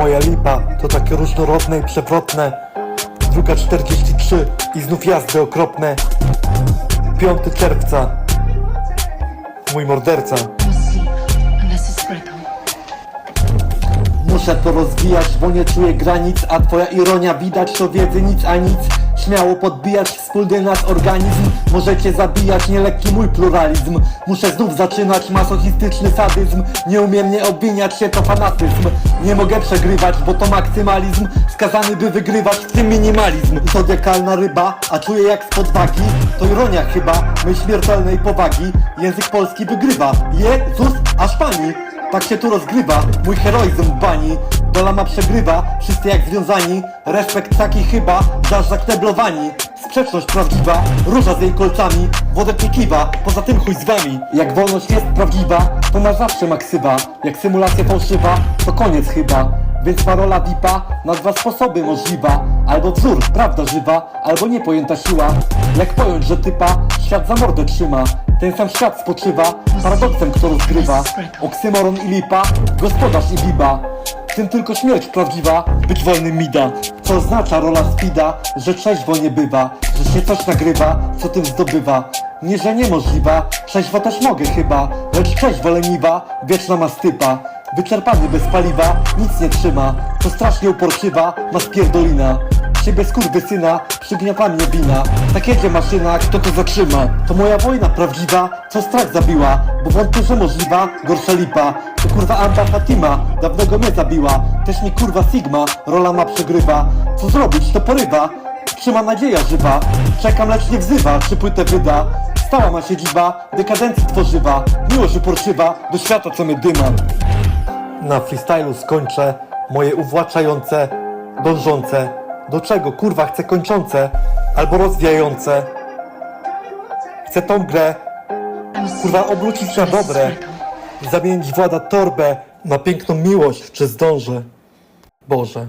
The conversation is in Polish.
Moja lipa to takie różnorodne i przewrotne. Druga 43 i znów jazdy okropne. 5 czerwca. Mój morderca. Muszę to rozwijać, bo nie czuję granic A twoja ironia widać to wiedzy nic a nic Śmiało podbijać wspólny nasz organizm. Możecie zabijać nielekki mój pluralizm. Muszę znów zaczynać masochistyczny sadyzm. Nie umiem mnie obwiniać się to fanatyzm. Nie mogę przegrywać, bo to maksymalizm. Skazany by wygrywać w tym minimalizm. Zodiakalna ryba, a czuję jak z podwagi To ironia chyba, mej śmiertelnej powagi. Język polski wygrywa. Jezus, aż pani tak się tu rozgrywa, mój heroizm bani. Dola ma przegrywa, wszyscy jak związani. Respekt taki chyba, aż zakneblowani. Sprzeczność prawdziwa, róża z jej kolcami. Wodek nie kiwa, poza tym chuj z wami. Jak wolność jest prawdziwa, to na zawsze maksywa Jak symulacja fałszywa, to koniec chyba. Więc parola VIPa na dwa sposoby możliwa. Albo wzór, prawda żywa, albo niepojęta siła. Jak pojąć, że typa świat za mordę trzyma Ten sam świat spoczywa, paradoksem kto rozgrywa. Oksymoron i lipa, gospodarz i biba tym tylko śmierć prawdziwa, być wolnym mida. Co oznacza rola speeda, że trzeźwo nie bywa Że się coś nagrywa, co tym zdobywa. Nie, że niemożliwa, trzeźwo też mogę chyba Lecz trzeźwo leniwa, wieczna ma stypa. Wyczerpany bez paliwa, nic nie trzyma. To strasznie uporczywa, ma spierdolina Siebie skurwysyna, przygniata mnie wina. Tak jedzie maszyna, kto to zatrzyma? To moja wojna prawdziwa, co strach zabiła? Bo wątpię, że możliwa, gorsza lipa. To kurwa Anta Fatima, dawnego mnie zabiła. Też mi kurwa Sigma, rola ma przegrywa. Co zrobić, to porywa. Trzyma nadzieja żywa. Czekam, lecz nie wzywa, czy płytę wyda. Stała ma siedziba, dekadencji tworzywa. Miłość uporczywa, do świata co mnie dyma. Na freestylu skończę moje uwłaczające, dążące. Do czego kurwa chcę kończące albo rozwijające. Chcę tą grę kurwa obrócić na dobre. Zamienić włada torbę na piękną miłość, czy zdążę. Boże.